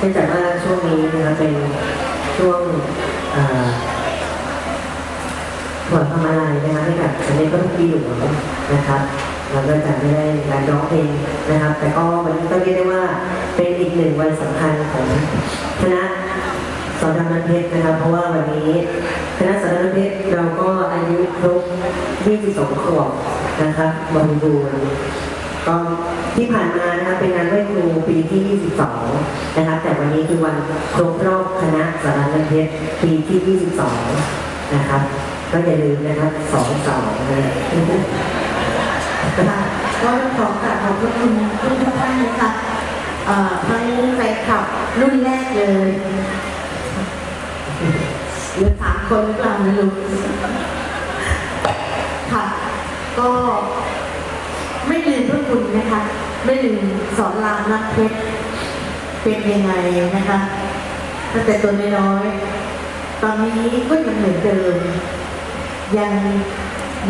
เนื่องจากว่าช่วงนี้นะครับเป็นช่วงเอ่อถวายพระมาลัยนะครับให้กับสมเด็จพระพุทธหลวงนะครับเราก็จะไม่ได้การร้องเพลงนะครับ แต่ก็วันนี้ก็เรียกได้ว่าเป็นอีกหนึ่งวันสำคัญของคณะสอนรามนเพชรนะครับ เพราะว่าวันนี้คณะสอนรามนเพชรเราก็อายุครบ22ขวบนะครับบริบูรณ์ ก็ที่ผ่านมานะครับเป็นงานไหว้ครูปีที่ 22 นะครับแต่วันนี้คือวันครบรอบคณะสารนันเพชรปีที่ 22 นะครับก็อย่าลืมนะครับสองสองนะคะก็ขอกราบขอบพระคุณทุกท่านนะคะเอ่อทั้งแฟนคลับรุ่นแรกเลยเหลือสามคนหรือเปล่าไม่รู้ค่ะ ก็ ไม่ลืมพระคุณนะคะ ไม่ลืมสอนรามนักเพชรเป็นยังไงนะคะตั้งแต่ตัวน้อยๆตอนนี้ก็ยังเหมือนเดิมยัง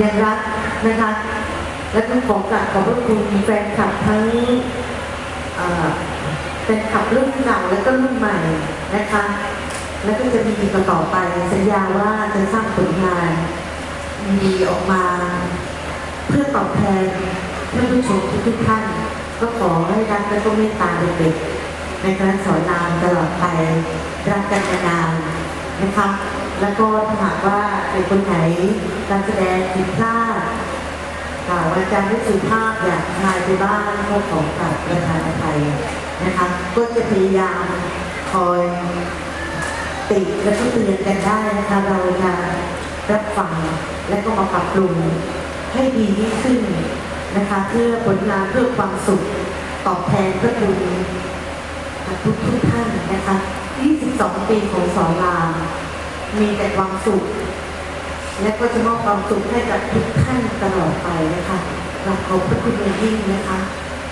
ยังรักนะคะ และต้องขอกราบขอบพระคุณแฟนคลับทั้งเอ่อแฟนคลับรุ่นเก่าและก็รุ่นใหม่นะคะ แล้วก็จะมีต่อไปสัญญาว่าจะสร้างผลงานมีออกมา เพื่อตอบแทน ท่านผู้ชมทุกท่าน ก็ขอให้รักและก็เมตตาเด็กๆในคณะสอนรามตลอดไปรักกันนานนะคะแล้วก็ถ้าหากว่าเป็นคนไหนการแสดงผิดพลาดกล่าวอาจารย์ไม่สุภาพอยากทายไปบ้างก็ขอกราบประธานอภัยนะคะก็จะพยายามคอยติและก็เตือนกันได้นะคะเราจะรับฟังและก็มาปรับปรุงให้ดียิ่งขึ้น นะคะ เพื่อผลงานเพื่อความสุขตอบแทนพระคุณกับทุกทุกๆท่านนะคะ 22 ปีของสอนรามมีแต่ความสุข และก็จะมอบความสุขให้กับทุกท่านตลอดไปนะคะเราขอบพระคุณอย่างยิ่งนะคะ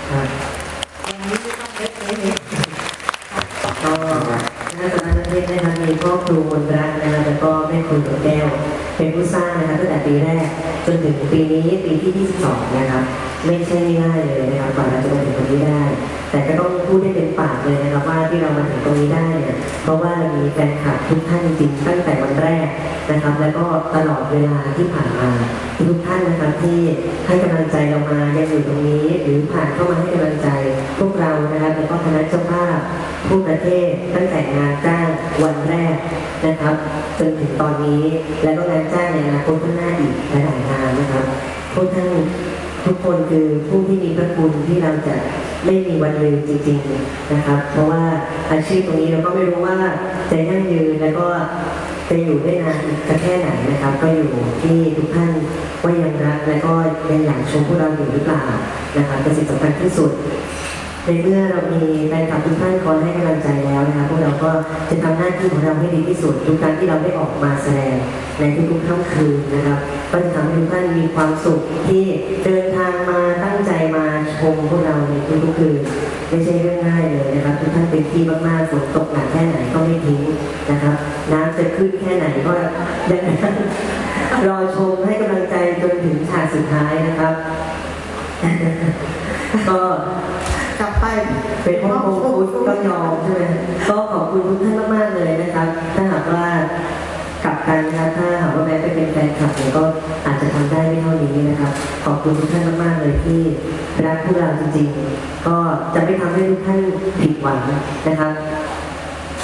ครับวันนี้ไม่ต้องเล็กเล็กก็คณะสารนันเพชรนะครับมีพ่อครูมนรักนะครับแล้วก็แม่ครูตัวแก้ว เป็นผู้สร้างนะครับตั้งแต่ปีแรก จนถึงปีนี้ปีที่ 22 นะครับไม่ใช่ง่ายเลยนะครับกว่าเราจะมาถึงตรงนี้ได้ แต่ก็ต้องพูดได้เป็นปากเลยนะครับว่าที่เรามาถึงตรงนี้ได้เนี่ยเพราะว่าเรามีแฟนคลับทุกท่านจริงตั้งแต่วันแรกนะครับ แล้วก็ตลอดเวลาที่ผ่านมาทุกท่านนะครับที่ให้กำลังใจเรามายังอยู่ตรงนี้ หรือผ่านเข้ามาให้กำลังใจพวกเรานะครับแล้วก็คณะเจ้าภาพผู้ประเทศตั้งแต่งานจ้างวันแรกนะครับจนถึงตอนนี้แล้วก็งานจ้างในอนาคตข้างหน้าอีกหลายๆงานนะครับพวกท่านทุกคนคือผู้ที่มีพระคุณที่เราจะไม่มีวันลืมจริงๆนะครับ เพราะว่าอาชีพตรงนี้เราก็ไม่รู้ว่าจะยั่งยืนแล้วก็จะอยู่ได้นานสักแค่ไหนนะครับ ก็อยู่ที่ทุกท่านว่ายังรักและก็ยังอยากชมพวกเราอยู่หรือเปล่านะครับเป็นสิ่งสำคัญที่สุดในเมื่อเรามีแฟนคลับทุกท่านคอยให้กำลังใจแล้วนะคะพวกเรา ที่ของเราให้ดีที่สุดทุกครั้งที่เราได้ออกมาแสดงในทุกๆค่ำคืนนะครับ ก็จะทำให้ทุกท่านมีความสุขที่เดินทางมาตั้งใจมาชมพวกเราในทุกๆคืนไม่ใช่เรื่องง่ายเลยนะครับ ทุกท่านเป็นที่มากๆฝนตกหนักแค่ไหนก็ไม่ทิ้งนะครับ น้ำจะขึ้นแค่ไหนก็ยังรอชมให้กำลังใจจนถึงฉากสุดท้ายนะครับก็ กลับไปเป็นฮ่องกงฟู้ดก็ยอมใช่ไหมก็ขอบคุณทุกท่านมากๆเลยนะครับ ถ้าหากว่ากลับกันนะครับถ้าหากว่าแม้ไปเป็นแฟนคลับเนี่ยก็อาจจะทำได้ไม่เท่านี้นะครับ ขอบคุณทุกท่านมากๆเลยที่รักพวกเราจริงๆ ก็จะไม่ทำให้ทุกท่านผิดหวังนะครับ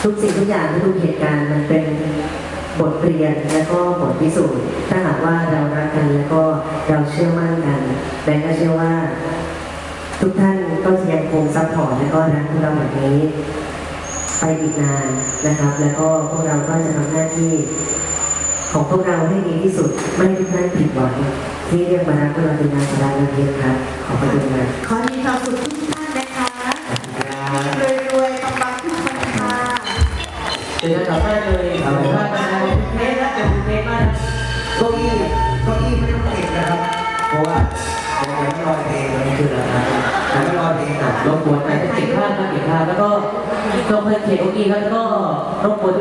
ทุกสิ่งทุกอย่างทุกเหตุการณ์มันเป็นบทเรียนและก็บทพิสูจน์ถ้าหากว่าเรารักกันแล้วก็เราเชื่อมั่นกันแบงก์ก็เชื่อว่า ทุกท่าน ก็รักพวกเราแบบนี้ ไปอีกนานนะครับ แล้วก็พวกเราก็จะทำหน้าที่ ของพวกเราให้ดีที่สุด ไม่ให้ทุกท่านผิดหวังที่เรียกมารักพวกเราเป็นงานสดาเพียงครับขอบพระคุณมากขอให้มีความสุขทุกท่านนะคะรวยๆปังๆทุกคนค่ะเดี๋ยวจะกลับบ้านเลยเอาไว้ว่าจะเอาเพลงแล้วจะดูเพลงมากเก้า เพราะว่าเดี๋ยวไม่รอเพลงวันนี้คืออะไรผมไม่รอเพลงอะรบกวนไปเก็บภาพครับเก็บภาแล้วก็ต้องเพื่อนเขียนโอกี้ครับแล้วก็รบกวน